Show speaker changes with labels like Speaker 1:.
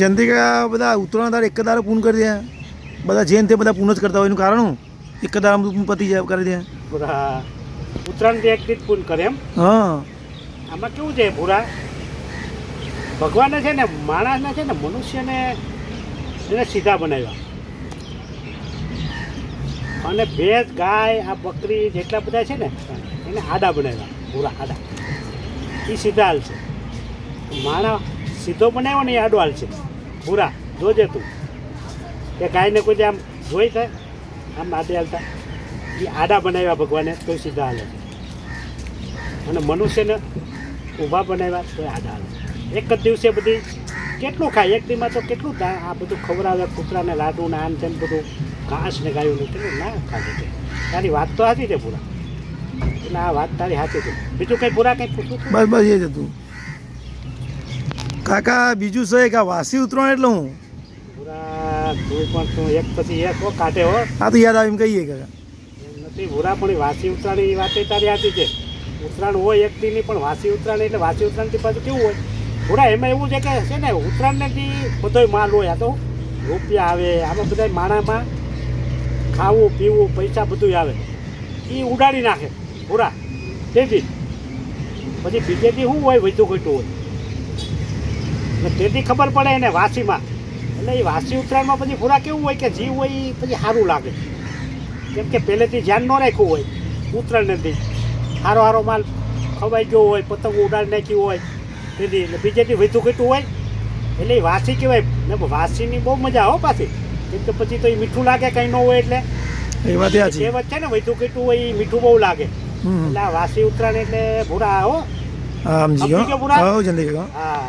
Speaker 1: જયંતિકા બધા ઉત્તરાયણ તારે એક દાડે પૂન કરી દે. બધા જૈન તે બધા પૂન જ કરતા હોય એનું કારણ? એક દાડા પતી જાય કરી દે.
Speaker 2: પૂરા ઉત્તરાયણ એક જ પૂન કરે એમ.
Speaker 1: હા.
Speaker 2: આમાં કેવું છે ભૂરા ભગવાને છે ને માણસને છે ને મનુષ્યને એને સીધા બનાવ્યા. અને ભેંસ ગાય આ બકરી જેટલા બધા છે ને એને આડા બનાવ્યા. પૂરા આડા. એ સીધા હાલ છે માણસ સીધો બનાવ્યો ને એ આડો હાલશે પૂરા જોજે તું. કે કોઈ દી આમ જોઈ થાય? આમ આડે હાલતા. એ આડા બનાવ્યા ભગવાને તો સીધા હાલે અને મનુષ્યને ઊભા બનાવ્યા તો આડા હાલે એક જ દિવસે બધી કેટલું ખાય? એક દીમાં તો કેટલું થાય? આ બધું ખવડાવે, કૂતરાને લાડુ ને આમ તેમ બધું, ઘાસ ને ગાયું ને ના ખાધું છે. તારી વાત તો સાચી છે પૂરા એટલે આ વાત તારી સાચી છે. બીજું કંઈ પૂરા કંઈ પૂછવું
Speaker 1: બસ બસ, એ જ હતું. કાકા બીજું છે? કે વાસી ઉતરાણ એટલે હું?
Speaker 2: હો
Speaker 1: તો યાદ આવે એમ કહીએ કાકા.
Speaker 2: નથી ભૂરા પણ વાસી ઉત્તરાયણ એ વાતે તારી આતી છે. ઉત્તરાયણ હોય એક દીની પણ વાસી ઉત્તરાયણ એટલે વાસી ઉત્તરાયણથી પાછું કેવું હોય? ભૂરા એમાં એવું છે કે છે ને ઉત્તરાયણથી બધોય માલ હોય. આ તો રૂપિયા આવે આમાં બધા માણામાં ખાવું પીવું પૈસા બધું આવે. એ ઉડાડી નાખે ભૂરા. તેથી પછી બીજેથી શું હોય વધુ ઘટું હોય? તેથી ખબર પડે એને વાસીમાં. એટલે એ વાસી ઉત્તરાયણમાં પછી ખોરાક કેવું હોય કે જીવ હોય એ પછી સારું લાગે. કેમ કે પહેલેથી ધ્યાન ન રાખ્યું હોય ઉત્તરાયણથી સારો સારો માલ ખવાઈ ગયો હોય પતંગ ઉડાડી નાખ્યું હોય તેથી એટલે બીજેથી વધુ ઘટું હોય. એટલે એ વાસી કહેવાય. ને વાસીની બહુ મજા હો પાછી. કેમ કે પછી તો એ મીઠું લાગે કંઈ ન હોય એટલે.
Speaker 1: એ વાત
Speaker 2: છે ને વધુ ઘટું હોય એ મીઠું બહુ લાગે. એટલે આ વાસી ઉત્તરાયણ એટલે ભૂરા હો.
Speaker 1: આમ
Speaker 2: જીઓ?
Speaker 1: હા. જલ્દી
Speaker 2: હા.